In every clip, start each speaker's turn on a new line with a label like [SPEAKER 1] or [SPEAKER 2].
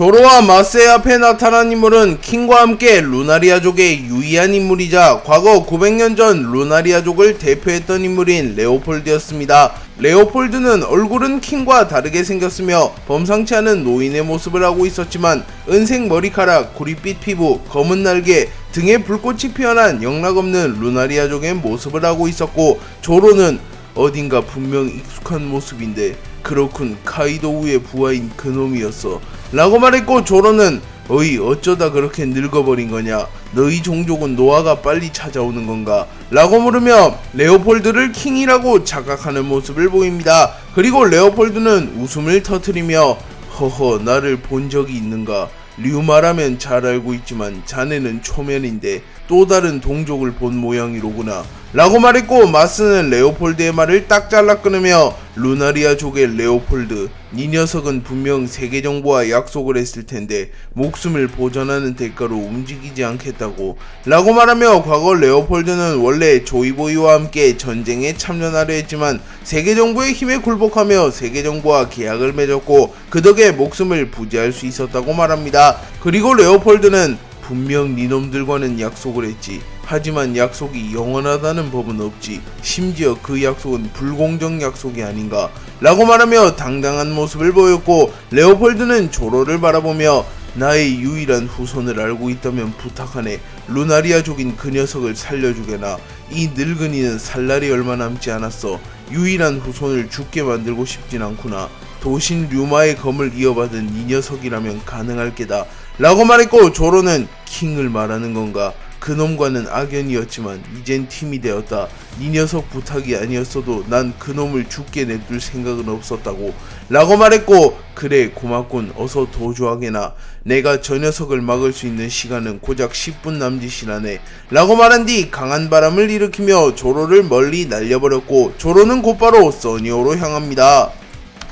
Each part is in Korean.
[SPEAKER 1] 조로와 마세 앞에 나타난 인물은 킹과 함께 루나리아족의 유의한 인물이자 과거 900년 전 루나리아족을 대표했던 인물인 레오폴드였습니다. 레오폴드는 얼굴은 킹과 다르게 생겼으며 범상치 않은 노인의 모습을 하고 있었지만 은색 머리카락, 구릿빛 피부, 검은 날개, 등에 불꽃이 피어난 영락없는 루나리아족의 모습을 하고 있었고 조로는 어딘가 분명 익숙한 모습인데 그렇군 카이도우의 부하인 그놈이었어 라고 말했고 조로는 어이 어쩌다 그렇게 늙어버린 거냐? 너희 종족은 노아가 빨리 찾아오는 건가? 라고 물으며 레오폴드를 킹이라고 착각하는 모습을 보입니다. 그리고 레오폴드는 웃음을 터뜨리며 허허 나를 본 적이 있는가? 류마라면 잘 알고 있지만 자네는 초면인데 또 다른 동족을 본 모양이로구나 라고 말했고 마스는 레오폴드의 말을 딱 잘라 끊으며 루나리아 족의 레오폴드 네 녀석은 분명 세계 정부와 약속을 했을 텐데 목숨을 보전하는 대가로 움직이지 않겠다고 라고 말하며 과거 레오폴드는 원래 조이보이와 함께 전쟁에 참전하려 했지만 세계 정부의 힘에 굴복하며 세계 정부와 계약을 맺었고 그 덕에 목숨을 부지할 수 있었다고 말합니다. 그리고 레오폴드는 분명 니놈들과는 약속을 했지. 하지만 약속이 영원하다는 법은 없지. 심지어 그 약속은 불공정 약속이 아닌가. 라고 말하며 당당한 모습을 보였고, 레오폴드는 조로를 바라보며 나의 유일한 후손을 알고 있다면 부탁하네. 루나리아족인 그 녀석을 살려주게나. 이 늙은이는 살 날이 얼마 남지 않았어. 유일한 후손을 죽게 만들고 싶진 않구나. 도신 류마의 검을 이어받은 이 녀석이라면 가능할 게다. 라고 말했고 조로는 킹을 말하는 건가? 그놈과는 악연이었지만 이젠 팀이 되었다. 이 녀석 부탁이 아니었어도 난 그놈을 죽게 냅둘 생각은 없었다고. 라고 말했고 그래 고맙군 어서 도주하게나. 내가 저 녀석을 막을 수 있는 시간은 고작 10분 남짓이라네. 라고 말한 뒤 강한 바람을 일으키며 조로를 멀리 날려버렸고 조로는 곧바로 써니오로 향합니다.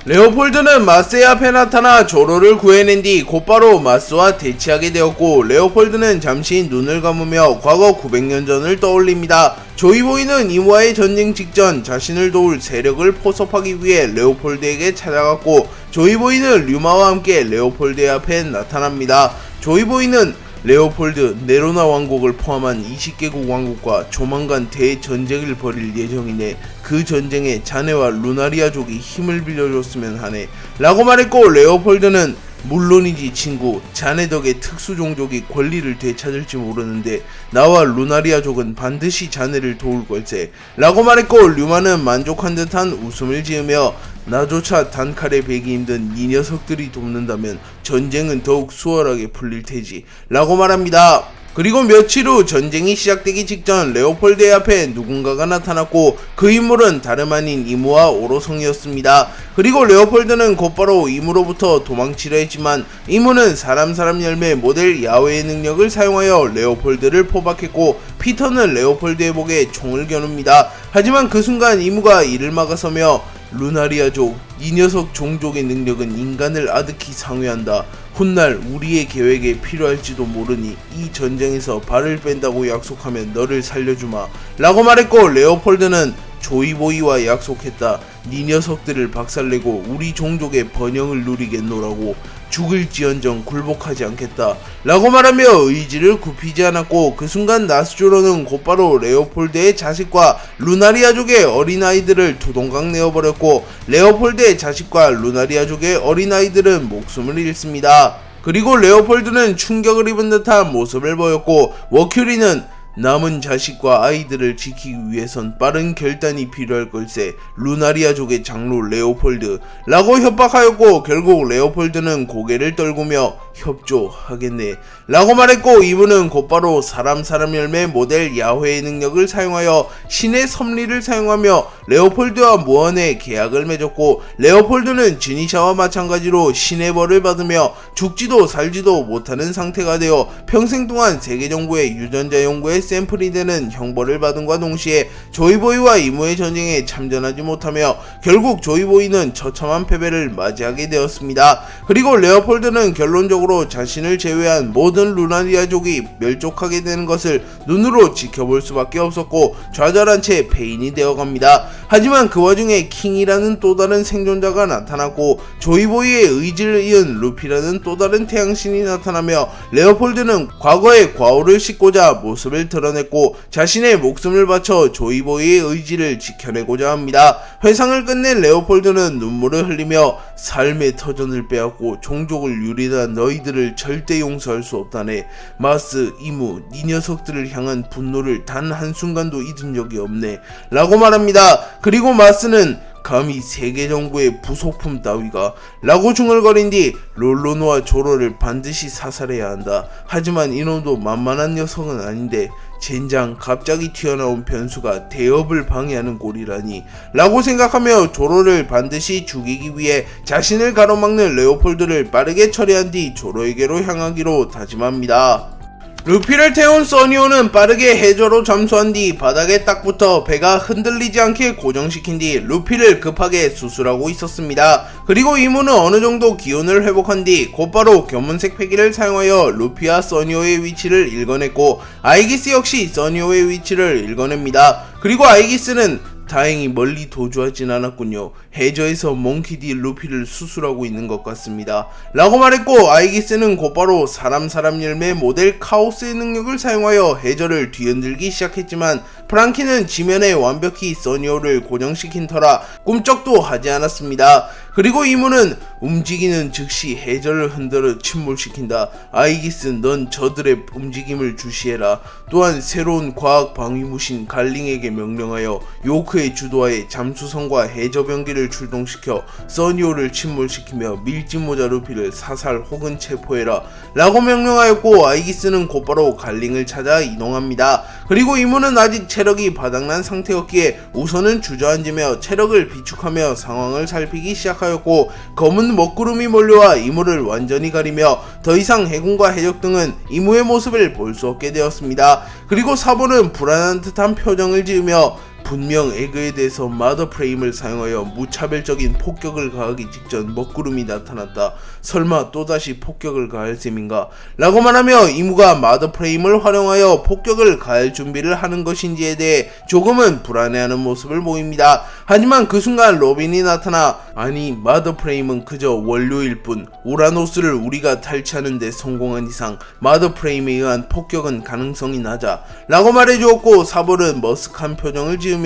[SPEAKER 1] 레오폴드는 마스의 앞에 나타나 조로를 구해낸 뒤 곧바로 마스와 대치하게 되었고 레오폴드는 잠시 눈을 감으며 과거 900년 전을 떠올립니다. 조이보이는 이모와의 전쟁 직전 자신을 도울 세력을 포섭하기 위해 레오폴드에게 찾아갔고 조이보이는 류마와 함께 레오폴드 앞에 나타납니다. 조이보이는 레오폴드 네로나 왕국을 포함한 20개국 왕국과 조만간 대전쟁을 벌일 예정이네. 그 전쟁에 자네와 루나리아족이 힘을 빌려줬으면 하네. 라고 말했고 레오폴드는 물론이지 친구 자네 덕에 특수 종족이 권리를 되찾을지 모르는데 나와 루나리아족은 반드시 자네를 도울 걸세. 라고 말했고 류마는 만족한 듯한 웃음을 지으며 나조차 단칼에 베기 힘든 이 녀석들이 돕는다면 전쟁은 더욱 수월하게 풀릴 테지. 라고 말합니다 그리고 며칠 후 전쟁이 시작되기 직전 레오폴드의 앞에 누군가가 나타났고 그 인물은 다름 아닌 이모와 오로성이었습니다. 그리고 레오폴드는 곧바로 이모로부터 도망치려 했지만 이모는 사람 사람 열매 모델 야외의 능력을 사용하여 레오폴드를 포박했고 피터는 레오폴드의 목에 총을 겨눕니다. 하지만 그 순간 이모가 이를 막아서며 루나리아족 이 녀석 종족의 능력은 인간을 아득히 상회한다. 훗날 우리의 계획에 필요할지도 모르니 이 전쟁에서 발을 뺀다고 약속하면 너를 살려주마. 라고 말했고 레오폴드는 조이보이와 약속했다. 네 녀석들을 박살내고 우리 종족의 번영을 누리겠노라고 죽을지언정 굴복하지 않겠다. 라고 말하며 의지를 굽히지 않았고 그 순간 나스조로는 곧바로 레오폴드의 자식과 루나리아족의 어린아이들을 두동강 내어버렸고 레오폴드의 자식과 루나리아족의 어린아이들은 목숨을 잃습니다. 그리고 레오폴드는 충격을 입은 듯한 모습을 보였고 워큐리는 남은 자식과 아이들을 지키기 위해선 빠른 결단이 필요할 걸세 루나리아족의 장로 레오폴드 라고 협박하였고 결국 레오폴드는 고개를 떨구며 협조하겠네 라고 말했고 이분은 곧바로 사람 사람 열매 모델 야훼의 능력을 사용하여 신의 섭리를 사용하며 레오폴드와 무언의 계약을 맺었고 레오폴드는 지니샤와 마찬가지로 신의 벌을 받으며 죽지도 살지도 못하는 상태가 되어 평생 동안 세계 정부의 유전자 연구에 샘플이 되는 형벌을 받은과 동시에 조이보이와 이모의 전쟁에 참전하지 못하며 결국 조이보이는 처참한 패배를 맞이하게 되었습니다. 그리고 레오폴드는 결론적으로 순간적으로 자신을 제외한 모든 루나리아족이 멸족하게 되는 것을 눈으로 지켜볼 수밖에 없었고 좌절한 채 폐인이 되어갑니다. 하지만 그 와중에 킹이라는 또 다른 생존자가 나타났고 조이보이의 의지를 이은 루피라는 또 다른 태양신이 나타나며 레오폴드는 과거의 과오를 씻고자 모습을 드러냈고 자신의 목숨을 바쳐 조이보이의 의지를 지켜내고자 합니다. 회상을 끝낸 레오폴드는 눈물을 흘리며 삶의 터전을 빼앗고 종족을 유리한 너희들을 절대 용서할 수 없다네. 마스, 이무, 이 녀석들을 향한 분노를 단 한순간도 잊은 적이 없네. 라고 말합니다. 그리고 마스는 감히 세계 정부의 부속품 따위가 라고 중얼거린 뒤 롤로노와 조로를 반드시 사살해야 한다. 하지만 이놈도 만만한 녀석은 아닌데 젠장 갑자기 튀어나온 변수가 대업을 방해하는 꼴이라니 라고 생각하며 조로를 반드시 죽이기 위해 자신을 가로막는 레오폴드를 빠르게 처리한 뒤 조로에게로 향하기로 다짐합니다. 루피를 태운 써니오는 빠르게 해저로 잠수한 뒤 바닥에 딱 붙어 배가 흔들리지 않게 고정시킨 뒤 루피를 급하게 수술하고 있었습니다. 그리고 이무는 어느 정도 기운을 회복한 뒤 곧바로 견문색 패기를 사용하여 루피와 써니오의 위치를 읽어냈고 아이기스 역시 써니오의 위치를 읽어냅니다. 그리고 아이기스는 다행히 멀리 도주하진 않았군요. 해저에서 몽키디 루피를 수술하고 있는 것 같습니다. 라고 말했고 아이기스는 곧바로 사람 사람 열매 모델 카오스의 능력을 사용하여 해저를 뒤흔들기 시작했지만 프랑키는 지면에 완벽히 써니오를 고정시킨 터라 꿈쩍도 하지 않았습니다. 그리고 이무는 움직이는 즉시 해저를 흔들어 침몰시킨다. 아이기스 넌 저들의 움직임을 주시해라. 또한 새로운 과학 방위무신 갈링에게 명령하여 요크의 주도하에 잠수선과 해저병기를 출동시켜 써니오를 침몰시키며 밀짚모자 루피를 사살 혹은 체포해라. 라고 명령하였고 아이기스는 곧바로 갈링을 찾아 이동합니다. 그리고 이무는 아직 체력이 바닥난 상태였기에 우선은 주저앉으며 체력을 비축하며 상황을 살피기 시작하였고 검은 먹구름이 몰려와 이무를 완전히 가리며 더 이상 해군과 해적 등은 이무의 모습을 볼 수 없게 되었습니다. 그리고 사보는 불안한 듯한 표정을 지으며 분명 에그에 대해서 마더 프레임을 사용하여 무차별적인 폭격을 가하기 직전 먹구름이 나타났다. 설마 또다시 폭격을 가할 셈인가? 라고 말하며 이무가 마더 프레임을 활용하여 폭격을 가할 준비를 하는 것인지에 대해 조금은 불안해하는 모습을 보입니다. 하지만 그 순간 로빈이 나타나 아니 마더 프레임은 그저 원료일 뿐 우라노스를 우리가 탈취하는데 성공한 이상 마더 프레임에 의한 폭격은 가능성이 낮아 라고 말해주었고 사볼은 머쓱한 표정을 지으며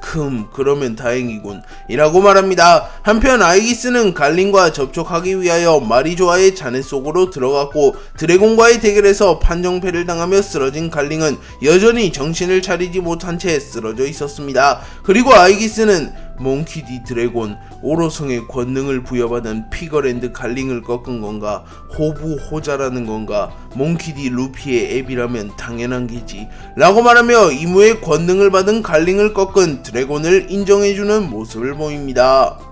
[SPEAKER 1] 금 그러면 다행이군. 이라고 말합니다. 한편 아이기스는 갈린과 접촉하기 위하여 마리조아의 자네 속으로 들어갔고 드래곤과의 대결에서 판정패를 당하며 쓰러진 갈링은 여전히 정신을 차리지 못한 채 쓰러져 있었습니다. 그리고 아이기스는 몽키 디 드래곤 오로성의 권능을 부여받은 피거랜드 갈링을 꺾은 건가 호부 호자라는 건가 몽키 디 루피의 앱이라면 당연한 게지. 라고 말하며 이무의 권능을 받은 갈링을 꺾은 드래곤을 인정해주는 모습을 보입니다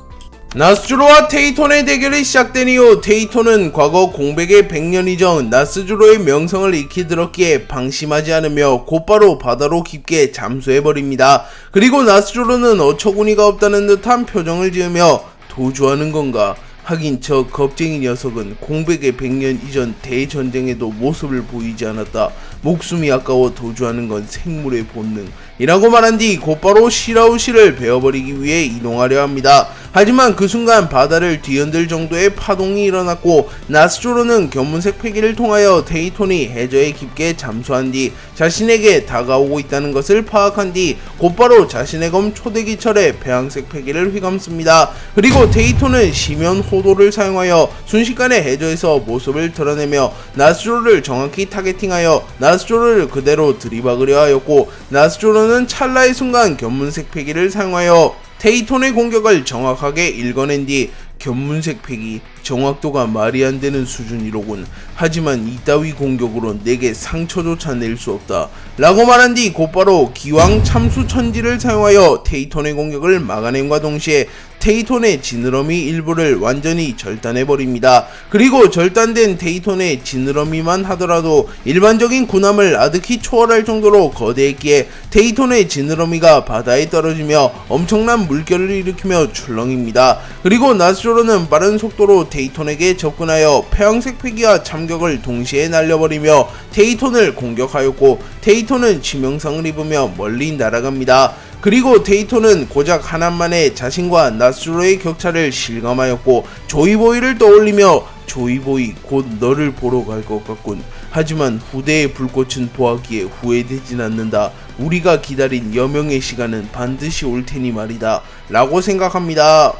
[SPEAKER 1] 나스주로와 테이톤의 대결이 시작된 이후 테이톤은 과거 공백의 100년 이전 나스주로의 명성을 익히 들었기에 방심하지 않으며 곧바로 바다로 깊게 잠수해버립니다. 그리고 나스주로는 어처구니가 없다는 듯한 표정을 지으며 도주하는 건가? 하긴 저 겁쟁이 녀석은 공백의 100년 이전 대전쟁에도 모습을 보이지 않았다. 목숨이 아까워 도주하는 건 생물의 본능. 이라고 말한 뒤 곧바로 시라우시를 베어버리기 위해 이동하려 합니다. 하지만 그 순간 바다를 뒤흔들 정도의 파동이 일어났고 나스조로는 견문색 패기를 통하여 테이톤이 해저에 깊게 잠수한 뒤 자신에게 다가오고 있다는 것을 파악한 뒤 곧바로 자신의 검 초대기철에 배양색 패기를 휘감습니다. 그리고 테이톤은 심연 호도를 사용하여 순식간에 해저에서 모습을 드러내며 나스조로를 정확히 타겟팅하여 나스조로를 그대로 들이박으려 하였고 나스조로는 찰나의 순간 견문색 패기를 사용하여 테이톤의 공격을 정확하게 읽어낸 뒤 견문색 패기 정확도가 말이 안 되는 수준이로군. 하지만 이따위 공격으로 내게 상처조차 낼 수 없다. 라고 말한 뒤 곧바로 기왕 참수 천지를 사용하여 테이톤의 공격을 막아냄과 동시에 테이톤의 지느러미 일부를 완전히 절단해버립니다. 그리고 절단된 테이톤의 지느러미만 하더라도 일반적인 군함을 아득히 초월할 정도로 거대했기에 테이톤의 지느러미가 바다에 떨어지며 엄청난 물결을 일으키며 출렁입니다. 그리고 나스조로는 빠른 속도로 데이톤에게 접근하여 폐왕색 패기와 참격을 동시에 날려버리며 데이톤을 공격하였고 데이톤은 치명상을 입으며 멀리 날아갑니다. 그리고 데이톤은 고작 하나만에 자신과 나스로의 격차를 실감하였고 조이보이를 떠올리며 조이보이 곧 너를 보러 갈 것 같군. 하지만 후대의 불꽃은 보았기에 후회되진 않는다. 우리가 기다린 여명의 시간은 반드시 올 테니 말이다. 라고 생각합니다.